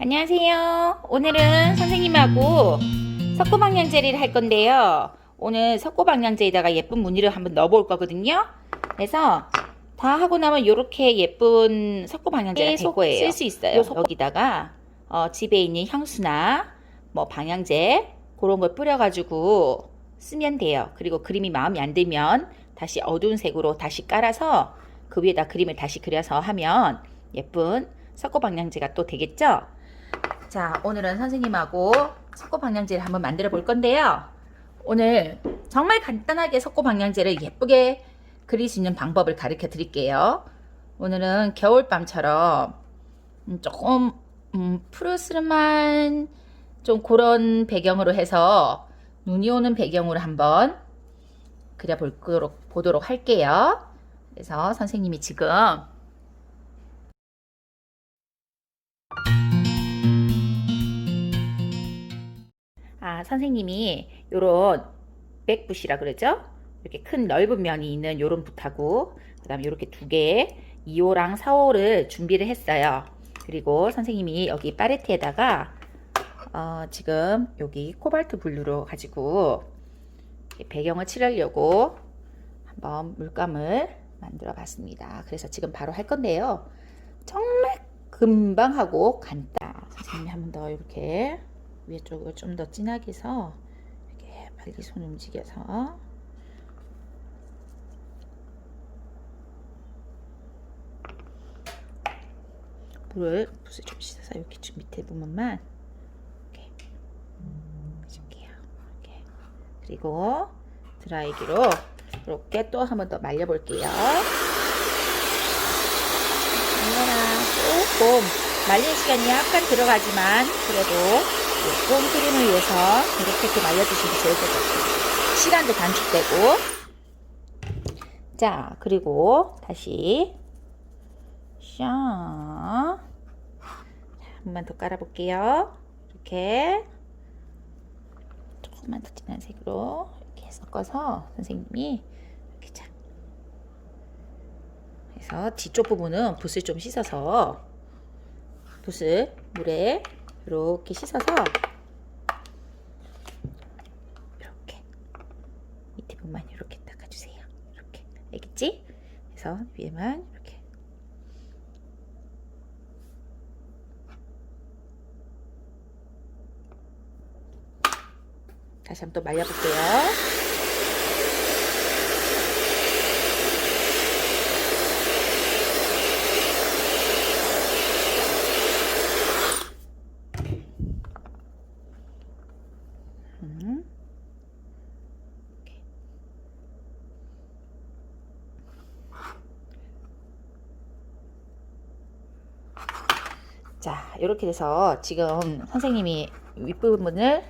안녕하세요. 오늘은 선생님하고 석고방향제리를 할 건데요. 오늘 석고방향제에다가 예쁜 무늬를 한번 넣어볼 거거든요. 그래서 다 하고 나면 이렇게 예쁜 석고방향제가 될 거예요. 쓸 수 있어요. 여기다가 어, 집에 있는 향수나 뭐 방향제 그런 걸 뿌려가지고 쓰면 돼요. 그리고 그림이 마음에 안 들면 다시 어두운 색으로 다시 깔아서 그 위에다 그림을 다시 그려서 하면 예쁜 석고방향제가 또 되겠죠? 자, 오늘은 선생님하고 석고 방향제를 한번 만들어 볼 건데요. 오늘 정말 간단하게 석고 방향제를 예쁘게 그릴 수 있는 방법을 가르쳐 드릴게요. 오늘은 겨울밤처럼 음, 조금 음, 푸르스름한 좀 그런 배경으로 해서 눈이 오는 배경으로 한번 그려보도록 보도록 할게요. 그래서 선생님이 지금 아, 선생님이 요런 백붓이라 그러죠? 이렇게 큰 넓은 면이 있는 요런 붓하고 그 다음에 이렇게 두 개, 2호랑 4호를 준비를 했어요. 그리고 선생님이 여기 파레트에다가 어, 지금 여기 코발트 블루로 가지고 배경을 칠하려고 한번 물감을 만들어 봤습니다. 그래서 지금 바로 할 건데요. 정말 금방 하고 간단. 선생님이 한 번 더 이렇게 위에 쪽을 좀 더 진하게 해서 이렇게 빨리 손 움직여서 물을 붓을 좀 씻어서 이렇게 좀 밑에 부분만 이렇게 해줄게요. 이렇게 그리고 드라이기로 이렇게 또 한 번 더 말려볼게요. 조금 말리는 시간이 약간 들어가지만 그래도 예쁜 그림을 위해서 이렇게 이렇게 말려주시면 좋을 것 같아요. 시간도 단축되고. 자 그리고 다시. 샤. 한 번만 더 깔아볼게요. 이렇게. 조금만 더 진한 색으로 이렇게 섞어서 선생님이 이렇게 자. 해서 뒤쪽 부분은 붓을 좀 씻어서 붓을 물에 이렇게 씻어서 이렇게 밑에 부분만 이렇게 닦아주세요. 이렇게 알겠지? 그래서 위에만 이렇게 다시 한번 또 말려볼게요. 음. 자, 이렇게 돼서 지금 선생님이 윗부분을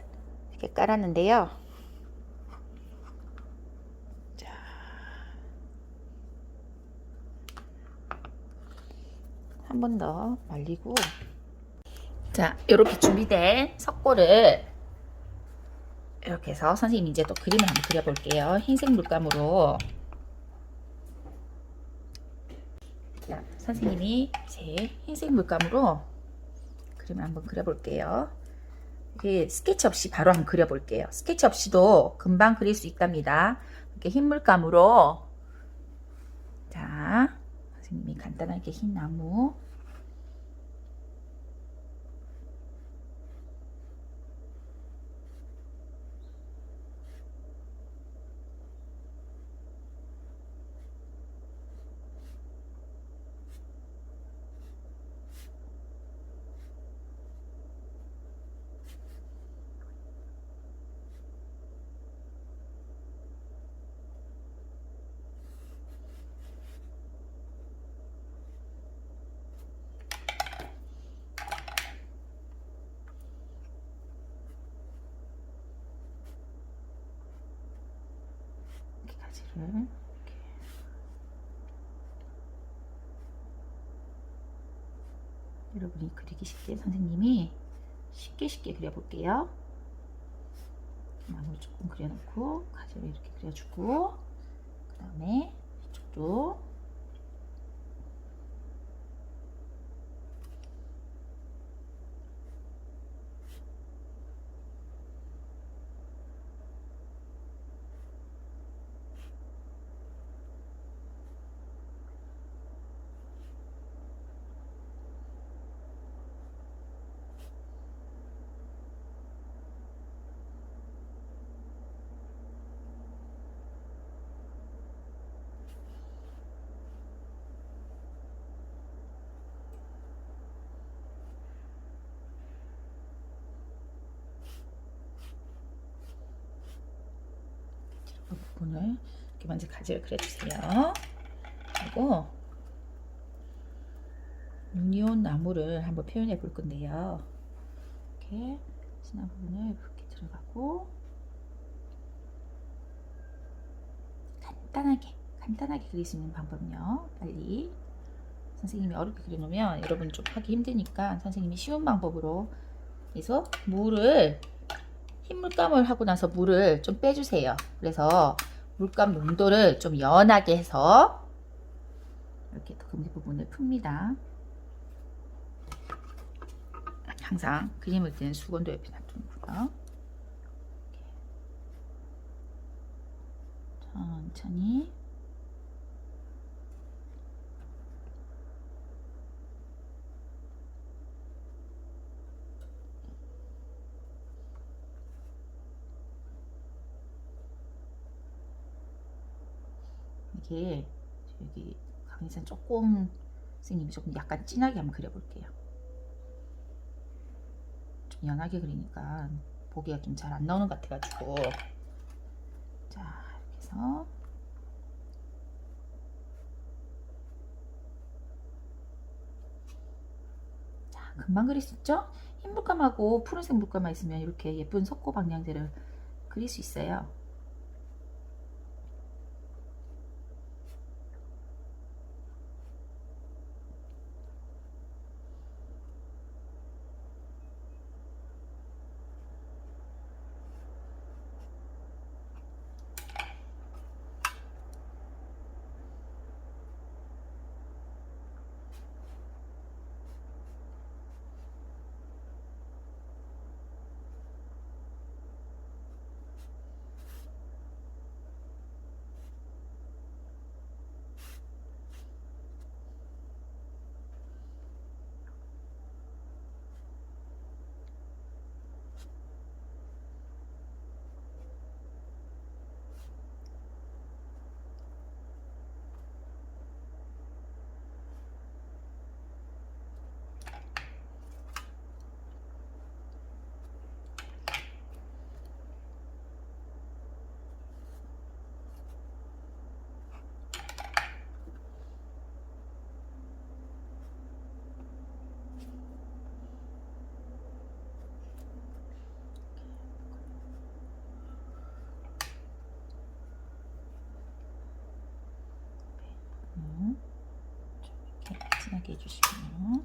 이렇게 깔았는데요. 자. 한 번 더 말리고 자, 이렇게 준비된 석고를 이렇게 해서 선생님 이제 또 그림을 한번 그려볼게요. 흰색 물감으로. 자, 선생님이 이제 흰색 물감으로 그림을 한번 그려볼게요. 이게 스케치 없이 바로 한번 그려볼게요. 스케치 없이도 금방 그릴 수 있답니다. 이렇게 흰 물감으로 자, 선생님이 간단하게 흰 나무 이렇게 여러분이 그리기 쉽게 선생님이 쉽게 쉽게 그려볼게요. 나무 조금 그려놓고 가지를 이렇게 그려주고 그 다음에 이쪽도 부분을 이렇게 먼저 가지를 그려주세요. 그리고 눈이 온 나무를 한번 표현해 볼 건데요. 이렇게 진한 부분을 이렇게 들어가고 간단하게 간단하게 그릴 수 있는 방법요. 빨리 선생님이 어렵게 그려놓으면 여러분 좀 하기 힘드니까 선생님이 쉬운 방법으로 해서 물을 흰 물감을 하고 나서 물을 좀 빼주세요. 그래서 물감 농도를 좀 연하게 해서 이렇게 금기 부분을 풉니다. 항상 그림을 띄는 수건도 옆에 놔두고요. 천천히 이게 여기 강의선 조금 선생님이 조금 약간 진하게 한번 그려볼게요. 좀 연하게 그리니까 보기가 좀 잘 안 나오는 것 같아가지고 자 이렇게 해서 자 금방 그릴 수 있죠? 흰 물감하고 푸른색 물감만 있으면 이렇게 예쁜 석고 방향제를 그릴 수 있어요. 해주시고요.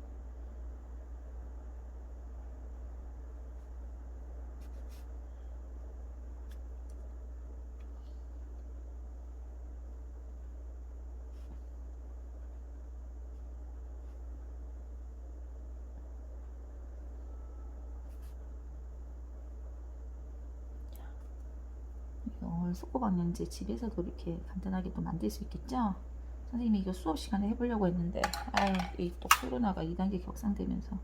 이걸 속고방향제 집에서도 이렇게 간단하게 또 만들 수 있겠죠? 선생님이 이거 수업 시간에 해보려고 했는데 아유 이 또 코로나가 2단계 격상되면서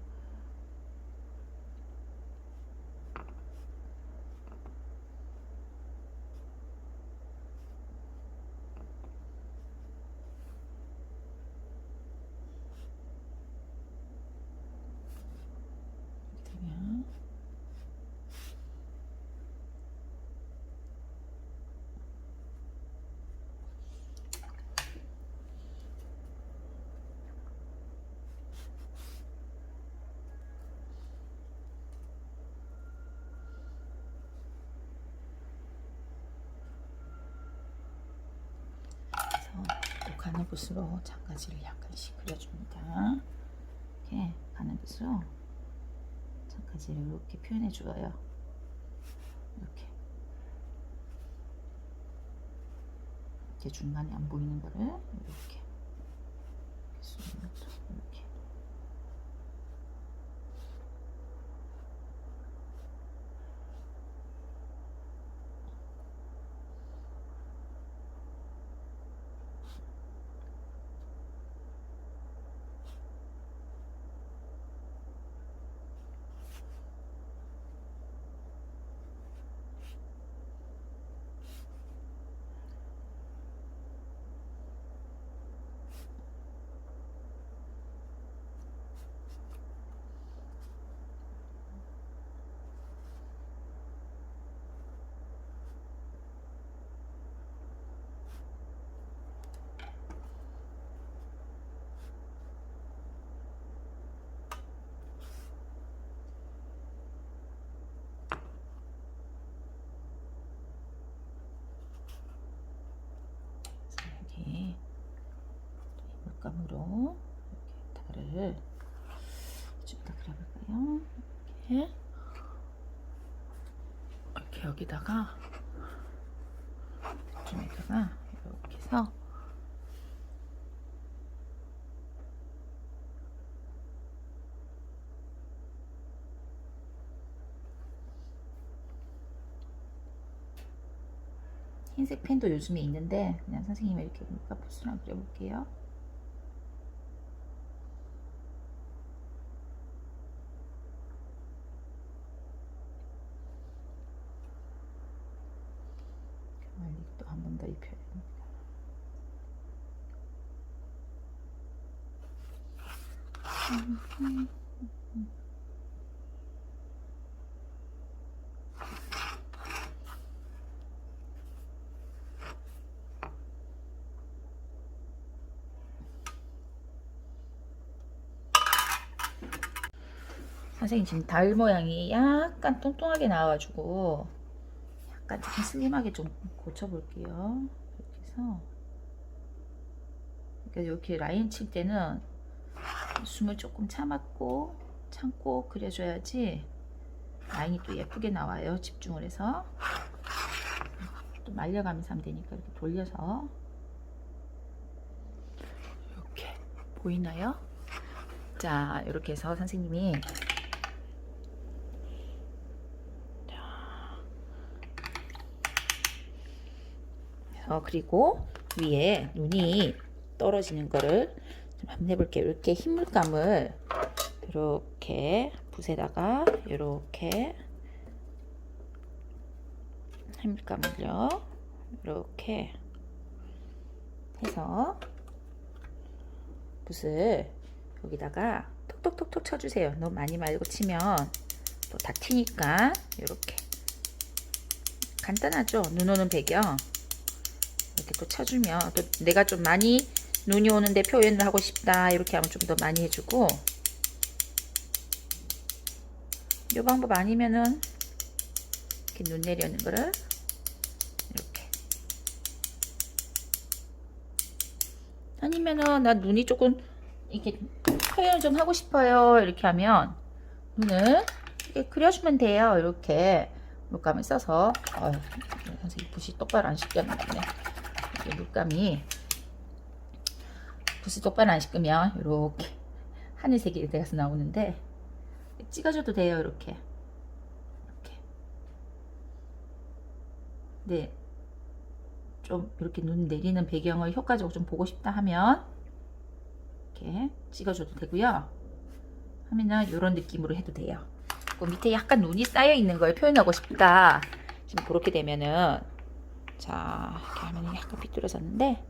이렇게 되면 그래서 또 가는 붓으로 장가지를 약간씩 그려줍니다. 이렇게 가는 붓으로 장가지를 이렇게 표현해 줘요. 이렇게 이렇게 중간에 안 보이는 거를 이렇게 이렇게 방향으로 이렇게 달을 좀 더 그려볼까요? 이렇게 이렇게 여기다가 이쪽에다가 이렇게 해서 흰색 펜도 요즘에 있는데 그냥 선생님이 이렇게 보니까 붓으랑 그려볼게요. 멀리 또 한 번 더 입혀야 됩니다. 선생님 지금 달 모양이 약간 뚱뚱하게 나와가지고 약간 좀 슬림하게 좀 고쳐볼게요. 이렇게 해서 그러니까 이렇게 라인 칠 때는 숨을 조금 참았고 참고 그려줘야지. 라인이 또 예쁘게 나와요. 집중을 해서. 또 말려가면서 하면 되니까 이렇게 돌려서. 이렇게 보이나요? 자 이렇게 해서 선생님이. 어, 그리고 위에 눈이 떨어지는 거를 좀 한번 해볼게요. 이렇게 흰물감을 이렇게 붓에다가 이렇게 흰물감을요. 이렇게 해서 붓을 여기다가 톡톡톡톡 쳐주세요. 너무 많이 말고 치면 또 다 튀니까 이렇게 간단하죠. 눈 오는 배경 이렇게 또 쳐주면 또 내가 좀 많이 눈이 오는데 표현을 하고 싶다. 이렇게 하면 좀 더 많이 해주고. 이 방법 아니면은 이렇게 눈 내려오는 거를 이렇게. 아니면은 나 눈이 조금 이렇게 표현을 좀 하고 싶어요. 이렇게 하면 눈을 이렇게 그려주면 돼요. 이렇게 물감을 써서. 어휴, 선생님 붓이 똑바로 안 씻겼네. 이렇게 물감이 붓이 똑바로 안 씻으면 이렇게 하늘색이 돼서 나오는데 찍어줘도 돼요 이렇게. 이렇게. 네. 좀 이렇게 눈 내리는 배경을 효과적으로 좀 보고 싶다 하면 이렇게 찍어줘도 되고요. 하면은 이런 느낌으로 해도 돼요. 그 밑에 약간 눈이 쌓여 있는 걸 표현하고 싶다. 지금 그렇게 되면은 자 이렇게 하면 약간 삐뚤어졌는데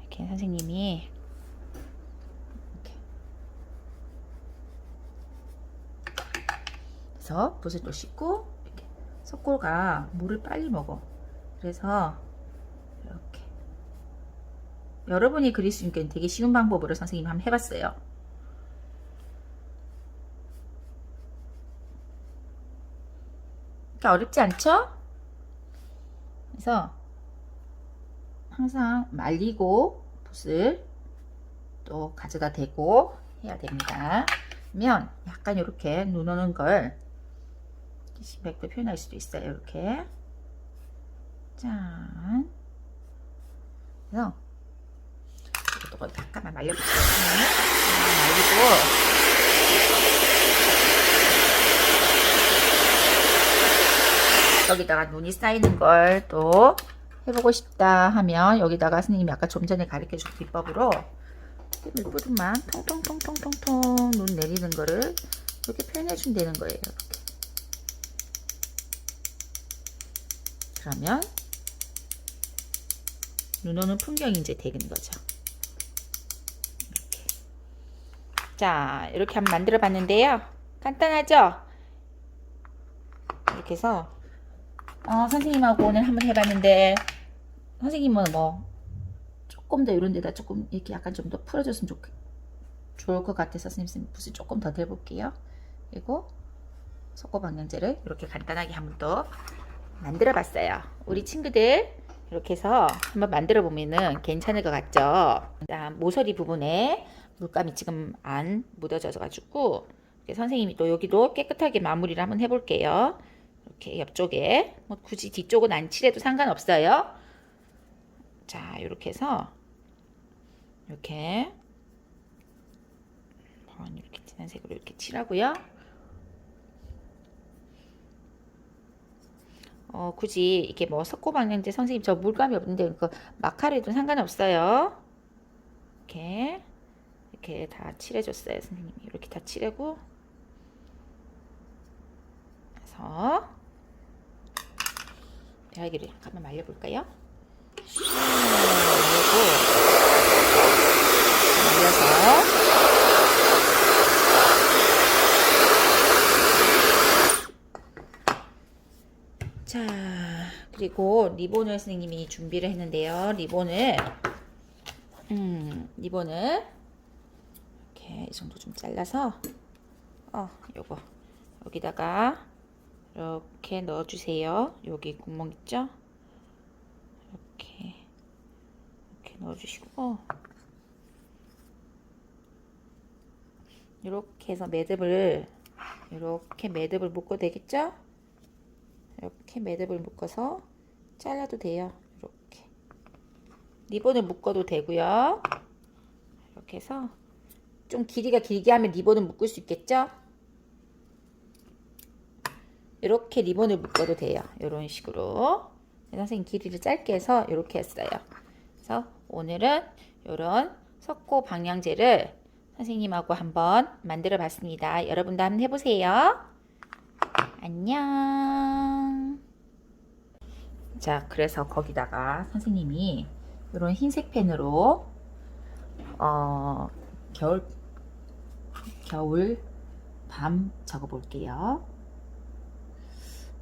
이렇게 선생님이 이렇게 그래서 붓을 또 씻고 이렇게 석골가 물을 빨리 먹어 그래서 이렇게 여러분이 그릴 수 있는 되게 쉬운 방법으로 선생님이 한번 해봤어요 그러니까 어렵지 않죠? 그래서 항상 말리고 붓을 또 가져다 대고 해야 됩니다. 그러면 약간 이렇게 눈 오는 걸 백도 표현할 수도 있어요. 이렇게 짠. 그래서 이것도 잠깐만 말려볼게요. 말리고 여기다가 눈이 쌓이는 걸 또 해보고 싶다 하면 여기다가 선생님이 아까 좀 전에 가르쳐 준 비법으로 물뿌름만 통통통통통통 눈 내리는 거를 이렇게 표현해 되는 거예요. 이렇게. 그러면 눈 오는 풍경이 이제 되는 거죠. 이렇게. 자, 이렇게 한번 만들어 봤는데요. 간단하죠? 이렇게 해서 어, 선생님하고 오늘 한번 해봤는데 선생님은 뭐 조금 더 이런 데다 조금 이렇게 약간 좀 더 풀어줬으면 좋, 좋을 것 같아서 선생님 붓을 조금 더 대볼게요. 그리고 속고 방향제를 이렇게 간단하게 한번 또 만들어 봤어요. 우리 친구들 이렇게 해서 한번 만들어 보면은 괜찮을 것 같죠? 일단 모서리 부분에 물감이 지금 안 묻어져 가지고 선생님이 또 여기도 깨끗하게 마무리를 한번 해볼게요. 이렇게 옆쪽에 뭐 굳이 뒤쪽은 안 칠해도 상관없어요. 자 이렇게 해서 이렇게 이렇게 진한 색으로 이렇게 칠하고요. 어, 굳이 이게 뭐 석고방향제 선생님 저 물감이 없는데 그 마카레도 상관없어요. 이렇게 이렇게 다 칠해줬어요 선생님이 이렇게 다 칠하고 그래서 대하기를 잠깐만 말려볼까요? 말려서 자, 그리고 리본을 선생님이 준비를 했는데요. 리본을, 음, 리본을 이렇게 이 정도 좀 잘라서, 어, 요거 여기다가 이렇게 넣어주세요. 여기 구멍 있죠? 이렇게 이렇게 넣어주시고, 이렇게 해서 매듭을 이렇게 매듭을 묶어 되겠죠? 이렇게 매듭을 묶어서 잘라도 돼요. 이렇게 리본을 묶어도 되고요. 이렇게 해서 좀 길이가 길게 하면 리본을 묶을 수 있겠죠? 이렇게 리본을 묶어도 돼요. 이런 식으로 선생님 길이를 짧게 해서 이렇게 했어요. 그래서 오늘은 이런 석고 방향제를 선생님하고 한번 만들어 봤습니다. 여러분도 한번 해보세요. 안녕. 자, 그래서 거기다가 선생님이 이런 흰색 펜으로 어, 겨울 겨울 밤 적어 볼게요.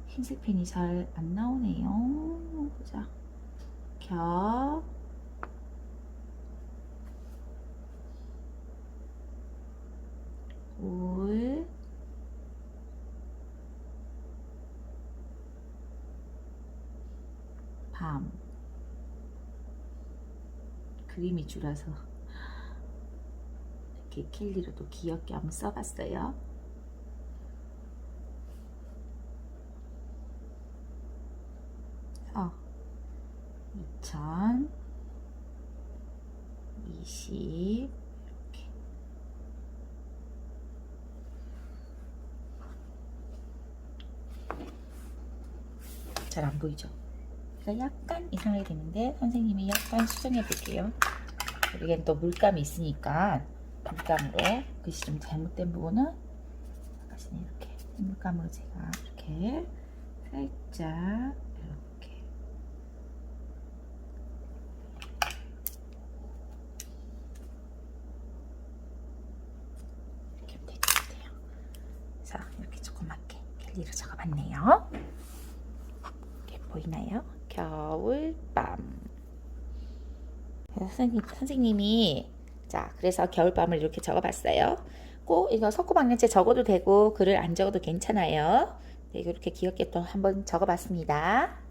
흰색 펜이 잘 안 나오네요. 보자. 겨 울 밤 그림이 줄어서 이렇게 캘리로도 귀엽게 한번 써봤어요. 어, 2020 이렇게 잘 안 보이죠? 그래서 약간 이상하게 되는데 선생님이 약간 수정해 볼게요. 여기엔 또 물감이 있으니까 물감으로 글씨 좀 잘못된 부분은 아까는 이렇게 물감으로 제가 이렇게 살짝 이렇게 이렇게 하면 될 것 같아요. 자 이렇게 조그맣게 캘리로 적어봤네요. 이렇게 보이나요? 겨울 밤. 선생님, 선생님이 자 그래서 겨울 밤을 이렇게 적어봤어요. 꼭 이거 석고방향제 적어도 되고 글을 안 적어도 괜찮아요. 네, 이렇게 귀엽게 또 한번 적어봤습니다.